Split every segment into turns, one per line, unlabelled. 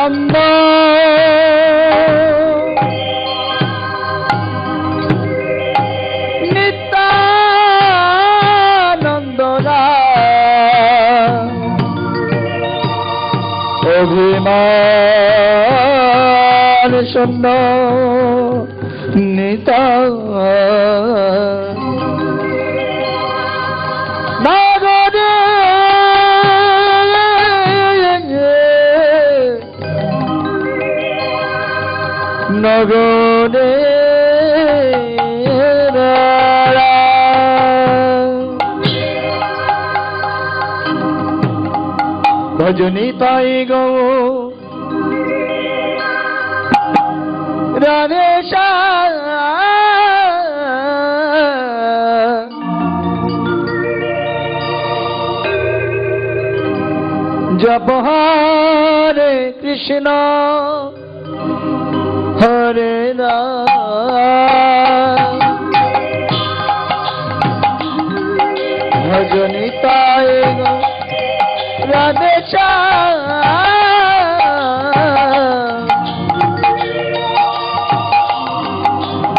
নন্দ নিত্যানন্দ অভিমান শূন্য নগরে ভজনী তাই গো। রাধে জপ হরে কৃষ্ণ। হরে ভজনী তাই রাধে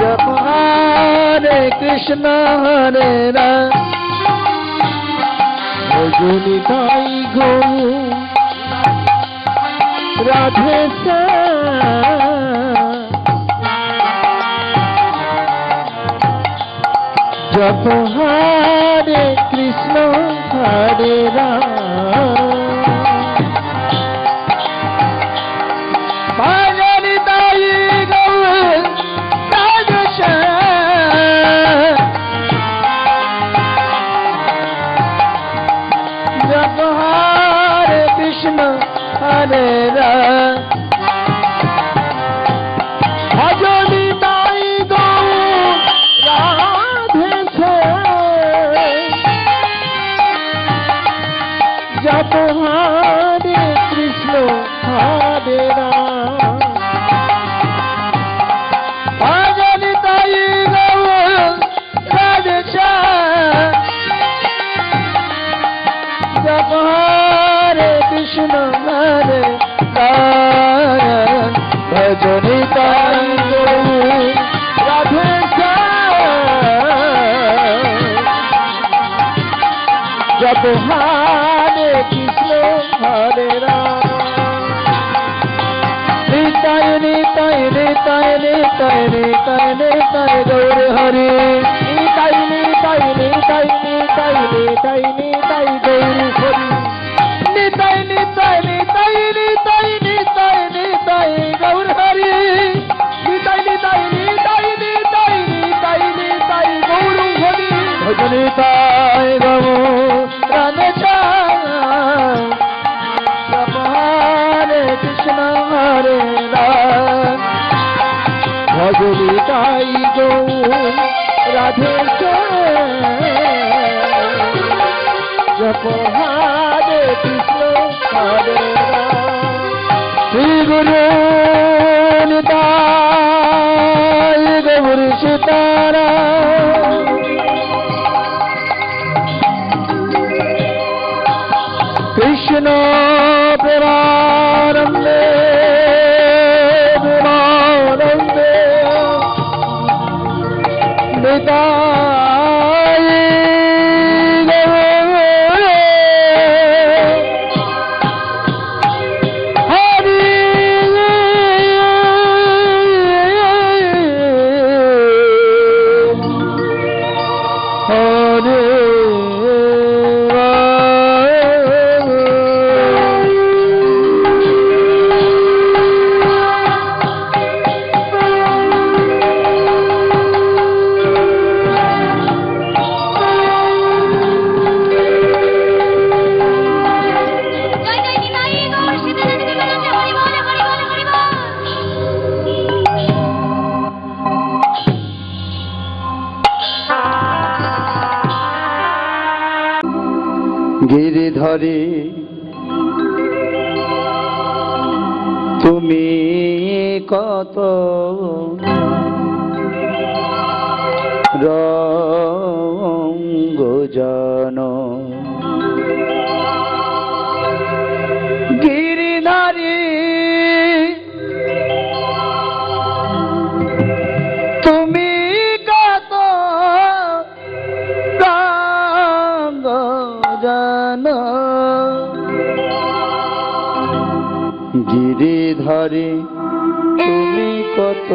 জপ হরে কৃষ্ণ হরে রাম। ভজনী তাই গো। রাধে জপ হরে কৃষ্ণ হরে রাম। নিতাই তাই রে তাই রে তাই গৌর হরে। নিতাই নিতাই রে তাই নিতাই নিতাই গৌর হরি। নিতাই নিতাই নিতাই কৃষ্ণ হরে রাম ভজনি তাই গৌ রাধে হরে কৃষ্ণ হরে গুরু গৌরী সীতারাম কৃষ্ণ
ঘিরে তুমি কত রঙ্গ জন
গিরিধারী তুমি কত রঙ্গ গিরিধারে তুমি কত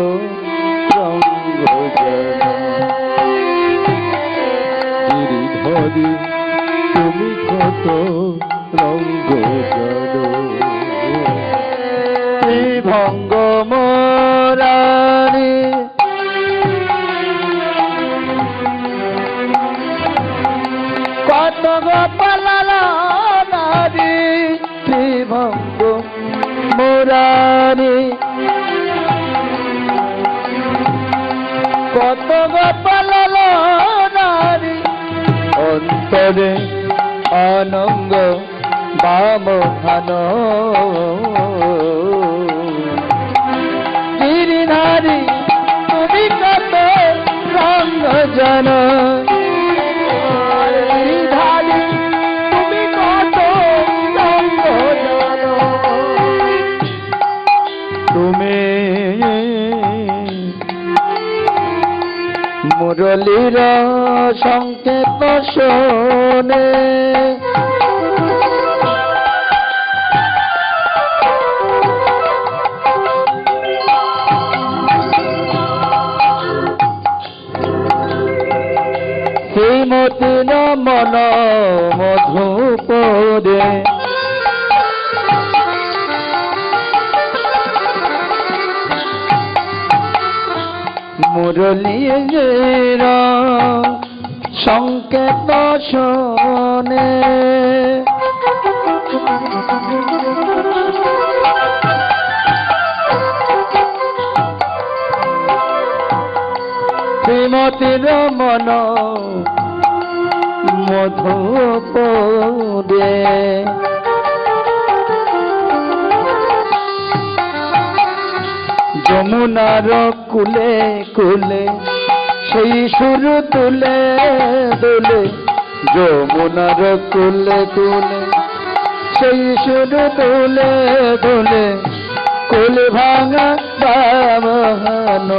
রঙ্গ জানো। তুমি কত রঙ্গ জানো। ভঙ্গ কত গোপাল নারী শ্রীভঙ্গ মোরারি। কত গোপাল নারী অন্তরে অনঙ্গ বামহান। গিরিধারী, তুমি কত রঙ্গ জন মুরলীর সংকেত শোনে শ্রীমতী নমন মধুপদে। মুরলীর সংকেত শোনে শ্রীমতীর মন মধুপদে। যমুনার কুলে কুলে, সেই সুর তুলে দুলে, যমুনার কুলে কুলে, সেই সুর তুলে দুলে, কুল ভাঙা বামহান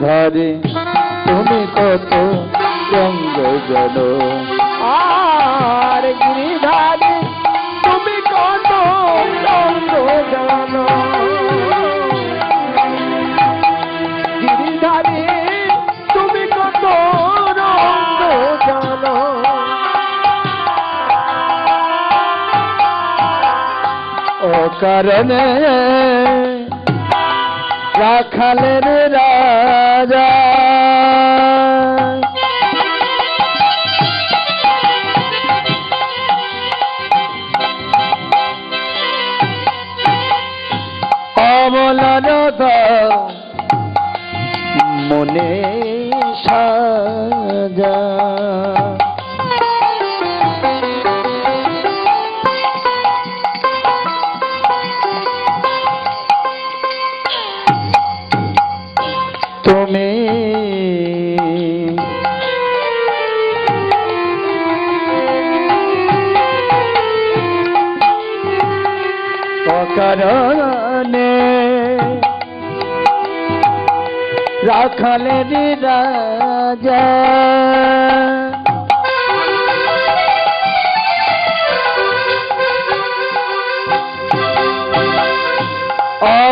ধারে তুমি কত রঙ্গ জল আর গিরিধারে কারণে রাখালের রাজা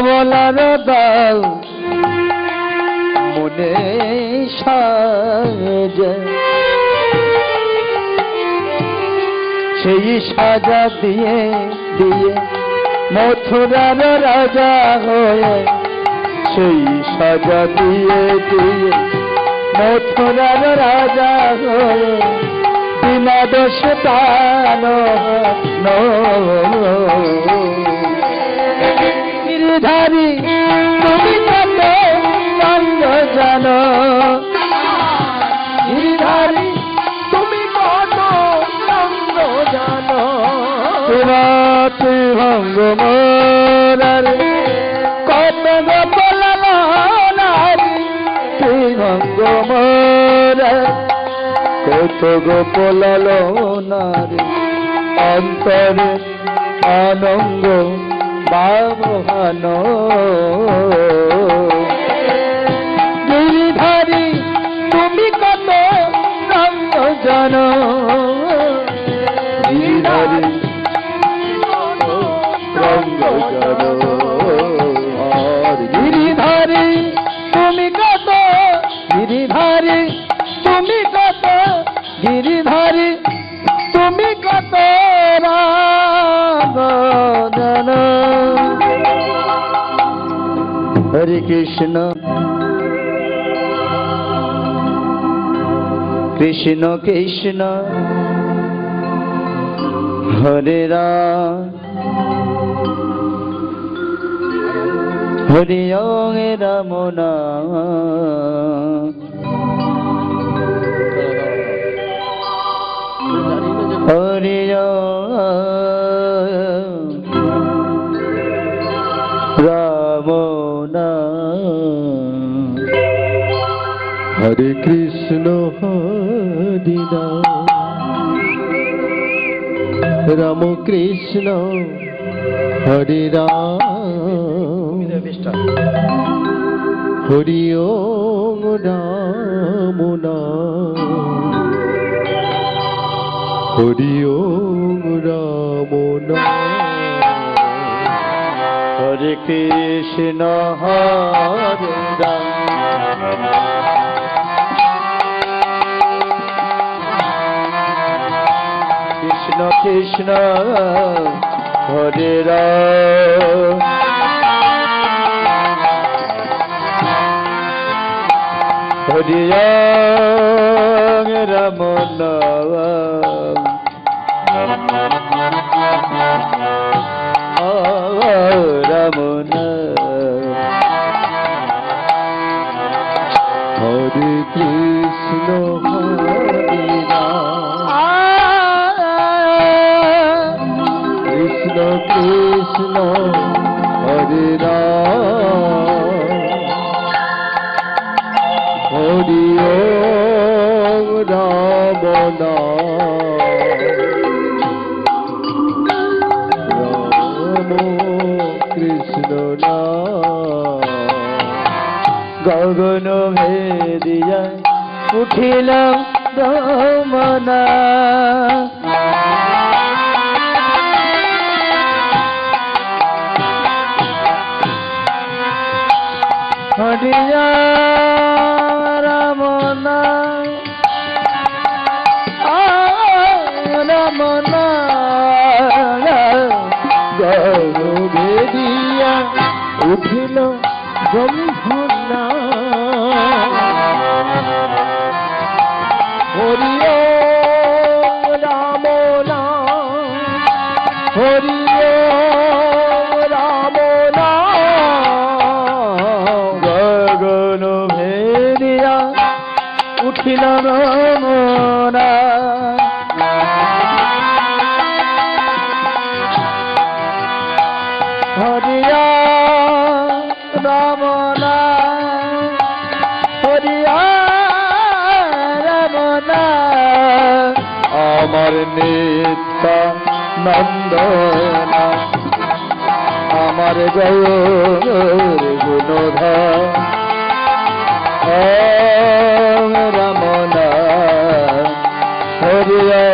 অবলার দল মনে সাজা। সেই সাজা দিয়ে দিয়ে মথুরার রাজা হয়ে সেই সাজা দিয়ে দিয়ে মথুরার রাজা হয়ে বিনা দোষ দান গিরিধারী তুমি কত রঙ্গ জানো গিরিধারী তুমি কত জানো রাতে ভঙ্গ মোরারে কত গোপল নারী তুই ভঙ্গ মোরা কত গোপল নারী অন্তরে আনন্দ বাবহান গিরিধারী তুমি কত জান গিরিধারী রঙ্গ জান। আর গিরিধারী তুমি কত গিরিধারী তুমি কত গিরিধারী কৃষ্ণ। কৃষ্ণ কৃষ্ণ। হরে রাম। হরি রাম নাম। হরি ওম রাম হরি ওম রাম হরে কৃষ্ণ হরে রাম। কৃষ্ণ কৃষ্ণ হরে রাম। হরে রাম রাম নাম। রাম হরে কৃষ্ণ। রাম কৃষ্ণ গগন ভেদিয়া উঠিলাম দমনা হরিয়া ব্রহ্মনা হরিয় রাম নাম নিত্য নন্দনা আমার গৌর গুণধা রামনা হরিয়া